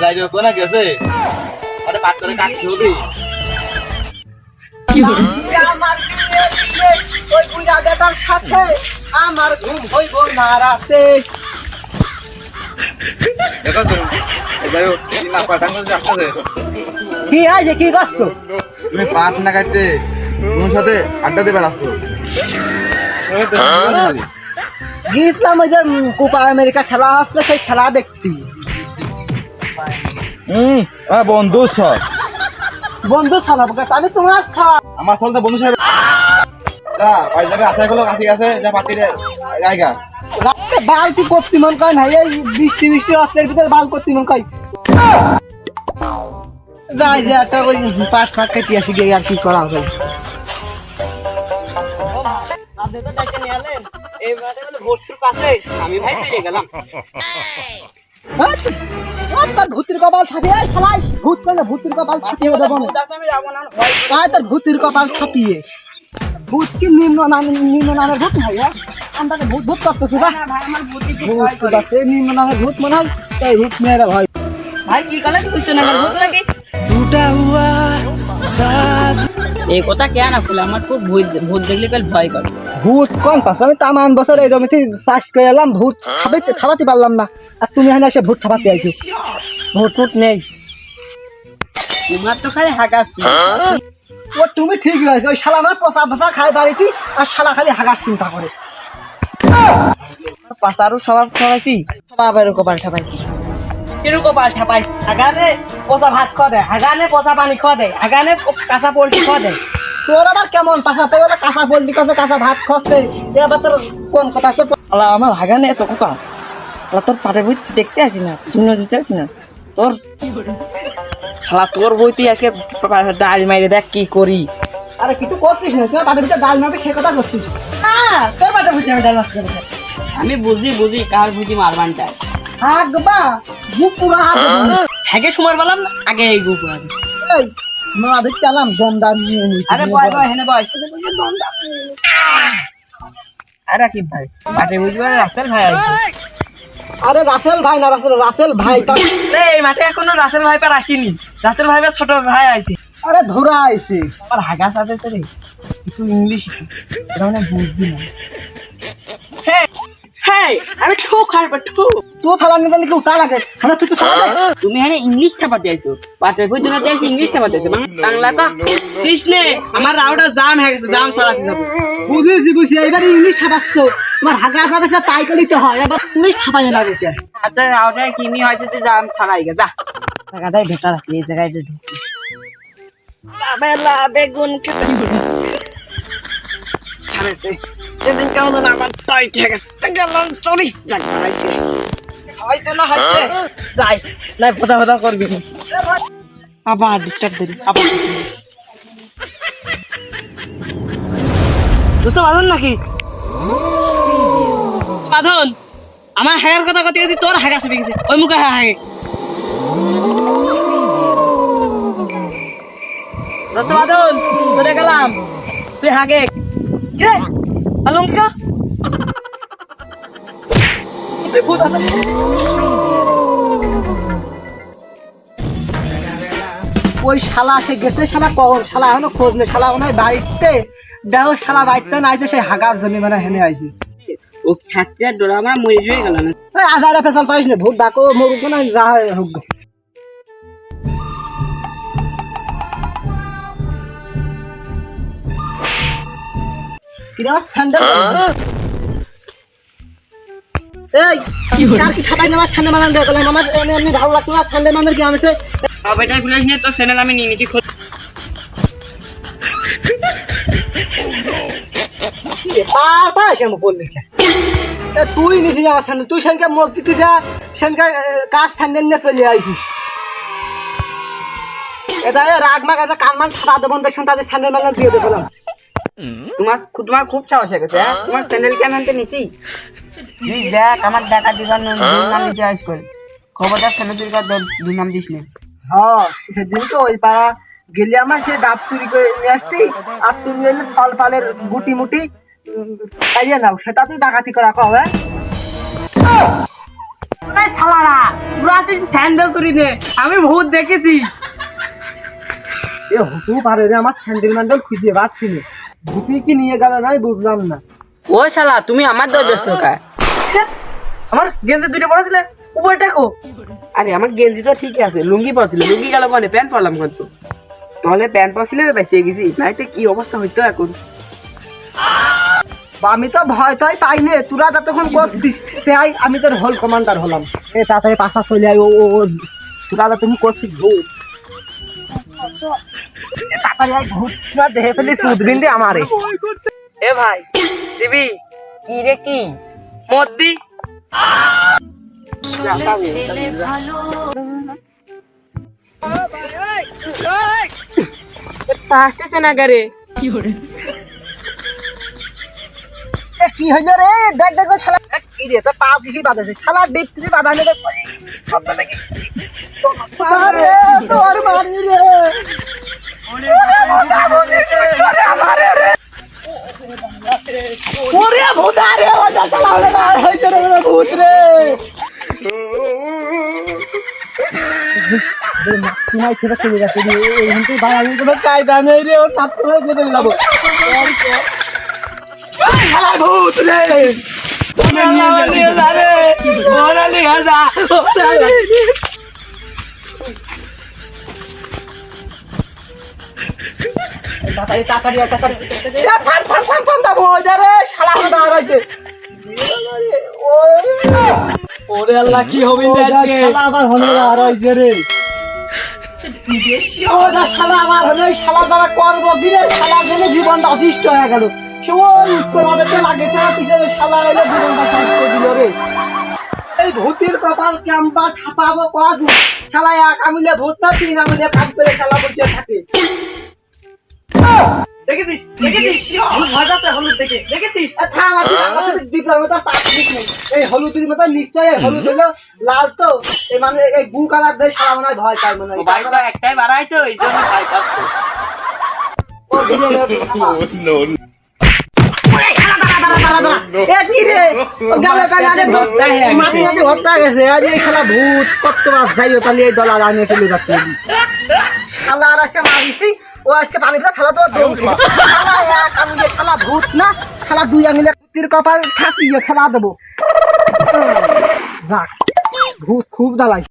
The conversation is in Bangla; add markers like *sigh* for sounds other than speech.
যাইবে কোনা গেছে? আরে পাট করে কাটতে হবে আমার বিয়ে দিলে ওই বুড়া বেটার সাথে আমার ঘুম হইব না রাতে। দেখো তো যাই না পাঠান করে আসতে কি আছে কি কষ্ট তুমি পাট না কাটতে তোমার সাথে আড্ডা দেবার আসছো গিয়েছিলাম ওই যে কোপা আমেরিকা খেলা আসছে সেই খেলা দেখছি হুম বন্ধু বন্ধু ছাড়াবো আমি তোমার ছাড়া আমার চলতে বন্ধু সাহেব যা গুলো কাছে গেছে যা পাটিরে গায়গা রাতে বালতি করতি মন কয় না এই বৃষ্টি বৃষ্টি অস্ত্রের ভিতরে বাল করতি মন কয়। যাই যে একটা ওই পাঁচ ফাঁক কেটে আসি গিয়ে আর কি করা হবে। আমি ভাই চলে গেলাম। তো- ও, তোর ভূতির কপাল ছাপিয়ে শালাই ভূত করলে ভূতির কপাল ছাপিয়ে দেবো আয় তোর ভূতির কপাল ছাপিয়ে ভূত কি নিম্ন নাম নিম্ন নামের ভূত হয় হ্যাঁ? আমরা তো ভূত ভূত করতেছি ভূত ভয় নিম্ন নামের ভূত মনে হয় এই ভূত মেয়েরা ভয়। ভাই কি কালে ভূত নাকি? এই কথা কে না খুলে আমার খুব ভূত ভূত দেখলে কাল ভয় করে ভূত কোন পাশে আমি তামান বছর এই জমিতে চাষ করে এলাম ভূত খাবাইতে খাবাতে পারলাম না। আর তুমি এখানে এসে ভূত খাবাতে আইছো। ভূত টুত নেই। তোমার তো খালি হাগাচ্ছি ও তুমি ঠিক রয়েছে। ওই শালা আমার পচা পচা খায় বাড়িতে আর শালা খালি হাগার চিন্তা করে। পাশারও স্বভাব খাওয়াইছি স্বভাবের কপাল ঠাপাইছি কিরু কপাল ঠাপাই হাগানে পচা ভাত খাওয়া দেয় হাগানে পচা পানি খাওয়া দেয় হাগানে কাঁচা পোল্ট্রি খাওয়া দেয় তোর আবার কেমন পাশাতে বলে কাঁচা বললি কাছে কাঁচা ভাত খাচ্ছে এবার তোর কোন কথা আছে? আলা আমার হাগানে এত কথা। আলা তোর পাটের বই দেখতে আসি না দুনিয়া দিতে আসি না। তোর শালা তোর বইতে আজকে ডাল মাইরে দেখ কি করি। আরে কিছু করছিস না তুই বাড়ির ভিতরে ডাল মারবি সে কথা করছিস না তোর পাটের বইতে আমি ডাল মাছ আমি বুঝি বুঝি কার বুঝি মারবান চাই হাত বা বুক পুরো হাত হ্যাগে সময় বললাম আগে এই গুপ এই মা দেখতে আলাম দমদা নিয়ে নিই আরে বয় বয় হেনে বয়। আরে কি ভাই পাটে বুঝবার রাসেল ভাই আরে রাসেল ভাই না রাসেল রাসেল ভাই এই মাঠে এখনও রাসেল ভাই পার আসেনি। রাসেল ভাই পার ছোট ভাই আছে আরে ধরা আইছে। আমার হাগা সাথে রে একটু ইংলিশ এটা মানে বুঝবি না। হ্যাঁ হ্যাঁ আমি ঠুক হারবা ঠুক। তুই ফেলার নিতে নাকি উঠা লাগে মানে তুই তো তুমি হ্যাঁ ইংলিশ ছাপাতে আইছো পাটের বই জন্য চাইছি ইংলিশ ছাপাতে আইছো বাংলা তো কৃষ্ণে আমার রাউটা জাম হয়ে গেছে জাম সারা যাব বুঝেছি বুঝছি। এবার ইংলিশ ছাপাচ্ছ তোমার হাগা যাবে সে তাই করিতে হয়। এবার ইংলিশ ছাপাই লাগে কে আচ্ছা রাউটা কিমি হয়েছে যে জাম ছাড়াই গে যা। জায়গাটাই বেটার আছে এই জায়গায় ঢুকি বেগুন খেতে সেদিন কেমন আমার তাই ঠিক আছে গেলাম চলি। যাক হয়েছে না হয়েছে যাই নাই ফোটা ফোটা করবি। আবার ডিস্টার্ব করি আবার। বুঝতে পারলেন নাকি? বাঁধন আমার হাগার কথা কথা যদি তোর হাগা চেপে গেছে। ওই মুখে হা হাগে। দত্ত বাঁধন চলে গেলাম। তুই হাগে। কে আলঙ্কা? ওই শালা সে গেছে শালা কখন? শালা এখনও খোঁজ নেই শালা মনে হয় বাড়িতে। দেখো শালা বাড়িতে না আইতে সেই হাগার জমি মানে হেনে আইছে। ও খাচ্ছে ডোরা আমরা মরে জুয়ে গেলাম এই আধারে ফেসাল পাইস না ভূত ডাকো মরুক না যা হোক। আমার স্যান্ডেল এই কার কি খাবাই না আমার স্যান্ডেল মানান দিয়ে? গেলাম আমার এমনি এমনি ভালো লাগতো না স্যান্ডেল মানার কি আমি বেটা গুলাই নিয়ে তো চ্যানেল আমি নিমিটি খোঁজ বারবার এসে আমি বললি এ তুই নিছিস আমার স্যান্ডেল তুই সেনকে মসজিদে যা সেনকে কার স্যান্ডেল নিয়ে চলে আইসিস এটা রাগ মাগ আছে কান মান খাওয়া দেবো দেখছেন তাদের স্যান্ডেল মেলান দিয়ে দেবো তোমার তোমার খুব সাহস হয়ে গেছে হ্যাঁ? তোমার চ্যানেল কেন আনতে নিছি? তুই দেখ আমার টাকা দিবার নাম নিতে আস করে খবরদার দুই নাম দিস না। হ্যাঁ সেদিন তো ওই পাড়া গেলি আমার সে ডাব চুরি করে নিয়ে আসতি আর তুমি এলে ছল পালের গুটি মুটি উম, খাইয়ে নাও সেটা তুই ডাকাতি করা কও হ্যাঁ? শালারা তোরা আছিস স্যান্ডেল তুলি নে আমি ভূত দেখেছি। এ হতেও পারে রে আমার স্যান্ডেল ম্যান্ডেল খুঁজে পাচ্ছি না। ভূতি কি নিয়ে গেল নাই বুঝলাম না। ও শালা তুমি আমার দর দর্শক আমার গেঞ্জি দুটো পড়েছিলে উপরে টাকো আরে আমার গেঞ্জি তো ঠিকই আছে লুঙ্গি পরছিল লুঙ্গি গেল কোনে? প্যান্ট পরলাম কিন্তু তাহলে প্যান্ট পরছিলে বেঁচে গেছি। নাইতে কি অবস্থা হইতো এখন? আমি তো ভয় টয় পাই নে তোরা যতক্ষণ করছিস তাই আমি তোর হল কমান্ডার হলাম। এ তাড়াতাড়ি পাশা চলে আয় ও তোরা যতক্ষণ করছিস তাড়াতাড়ি আয় ভূত। তোরা দেখে ফেলি সুদবিন দে আমারে। এ ভাই দিবি? কি রে কি? মদ্দি? পাঁচটা না কি এ, কি হইল রে? দেখ দেখ শালা। কি রে? তোর পা কি বাঁধাছে শালা ডিপ কত দেখি আরে তোর মারি রে। ওরে ভূত আরে ও যা শালা ওরে আর হইছে রে ভূত রে। চলে গেছে হিন্দি বাঙালি কোনো কায়দা নেই রে ও তার তো যেতে যাব। শালা ওরে আল্লাহ কি হবে শালা, আমার হলো দাঁড় শালা আমার হলো শালা দ্বারা করব কি রে শালা গেলে জীবনটা অতিষ্ঠ হয়ে গেল। সে ওই উত্তর আমাদেরকে লাগে তারা পিছনে শালা এলে জীবনটা শেষ করে দিল রে। এই ভূতের কপাল ক্যাম্পা ঠাপাবো কদু। শালা এক আঙুলে ভূত না তিন আঙুলে কাজ করে শালা বসে থাকে। দেখেছিস? দেখেছিস? ভূত হলুদ দেখে। দেখেছিস? থাম আছি, আমার সাথে মতো পাঁচ মিনিট নেই। এই হলুদের মতো নিশ্চয়ই হলুদ হলো লাল তো। এই মানে এই গু কালার দেয় সারা মনে হয় ভয় পায় মনে হয়। একটাই বাড়াই তো এই জন্য ভয় পাচ্ছে। *laughs* দাঁড়া, দাঁড়া, দাঁড়া, দাঁড়া। এ কি রে? ও গেল আরে হত্যাই গেছে। মাটি মাটি হত্যা গেছে। আজ এই শালা ভূত কত মাস যাইও তাহলে এই ডলার আনিয়ে চলে যাচ্ছে শালা আর আজকে মারিছি ও আজকে পানি ফেলা ফেলা তো দৌড় শালা এক আঙুলে শালা ভূত না শালা দুই আঙুলে কুতির কপাল ফেলা দেবো যাক ভূত খুব জ্বালাই